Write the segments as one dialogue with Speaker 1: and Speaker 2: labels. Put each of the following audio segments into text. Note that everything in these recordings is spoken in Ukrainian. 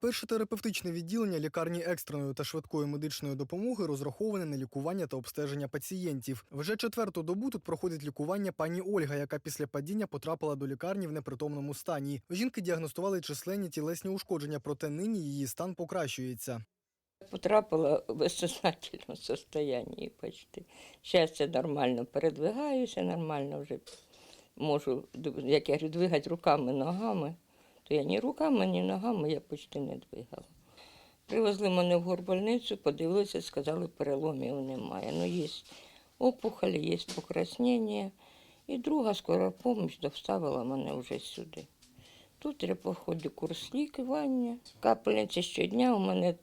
Speaker 1: Перше терапевтичне відділення лікарні екстреної та швидкої медичної допомоги розраховане на лікування та обстеження пацієнтів. Вже четверту добу тут проходить лікування пані Ольга, яка після падіння потрапила до лікарні в непритомному стані. Жінки діагностували численні тілесні ушкодження, проте нині її стан покращується.
Speaker 2: Потрапила в безсознательному состоянии почти. Зараз я нормально передвигаюся, нормально вже можу, як я говорю, двигати руками, ногами, то я ні руками, ні ногами я почти не двигала. Привезли мене в горбольницю, подивилися, сказали, переломів немає. Ну, є опухолі, є покраснення. І друга скора поміч доставила мене вже сюди. Тут я проходжу курс лікування. Капельниця щодня, у мене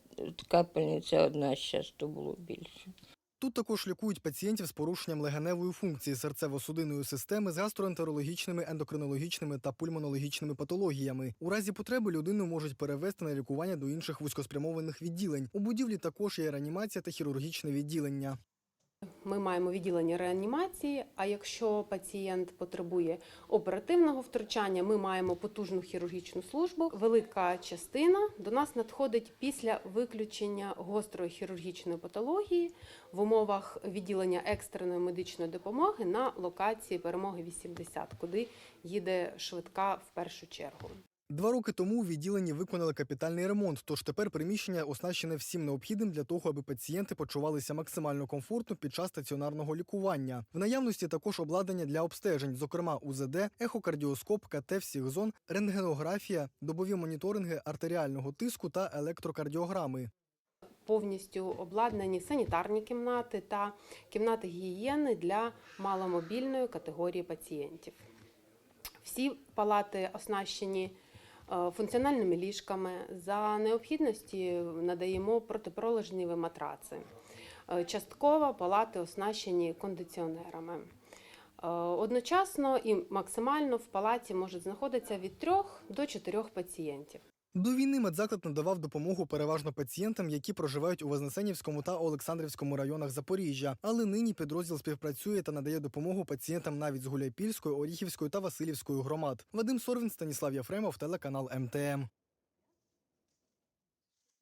Speaker 2: капельниця одна, зараз то було більше.
Speaker 1: Тут також лікують пацієнтів з порушенням легеневої функції серцево-судинної системи з гастроентерологічними, ендокринологічними та пульмонологічними патологіями. У разі потреби людину можуть перевести на лікування до інших вузькоспрямованих відділень. У будівлі також є реанімація та хірургічне відділення.
Speaker 3: Ми маємо відділення реанімації. А якщо пацієнт потребує оперативного втручання, ми маємо потужну хірургічну службу. Велика частина до нас надходить після виключення гострої хірургічної патології в умовах відділення екстреної медичної допомоги на локації перемоги 80, куди їде швидка в першу чергу.
Speaker 1: Два роки тому у відділенні виконали капітальний ремонт, тож тепер приміщення оснащене всім необхідним для того, аби пацієнти почувалися максимально комфортно під час стаціонарного лікування. В наявності також обладнання для обстежень, зокрема УЗД, ехокардіоскоп, КТ всіх зон, рентгенографія, добові моніторинги артеріального тиску та електрокардіограми.
Speaker 3: повністю обладнані санітарні кімнати та кімнати гігієни для маломобільної категорії пацієнтів. Всі палати оснащені функціональними ліжками. За необхідності надаємо протипролежневі матраци. Е, Частково палати оснащені кондиціонерами. Е, Одночасно і максимально в палаті може знаходитися від 3 до 4 пацієнтів.
Speaker 1: До війни медзаклад надавав допомогу переважно пацієнтам, які проживають у Вознесенівському та Олександрівському районах Запоріжжя. Але нині підрозділ співпрацює та надає допомогу пацієнтам навіть з Гуляйпільської, Оріхівської та Васильівської громад. Вадим Сорвін, Станіслав Єфремов, телеканал МТМ.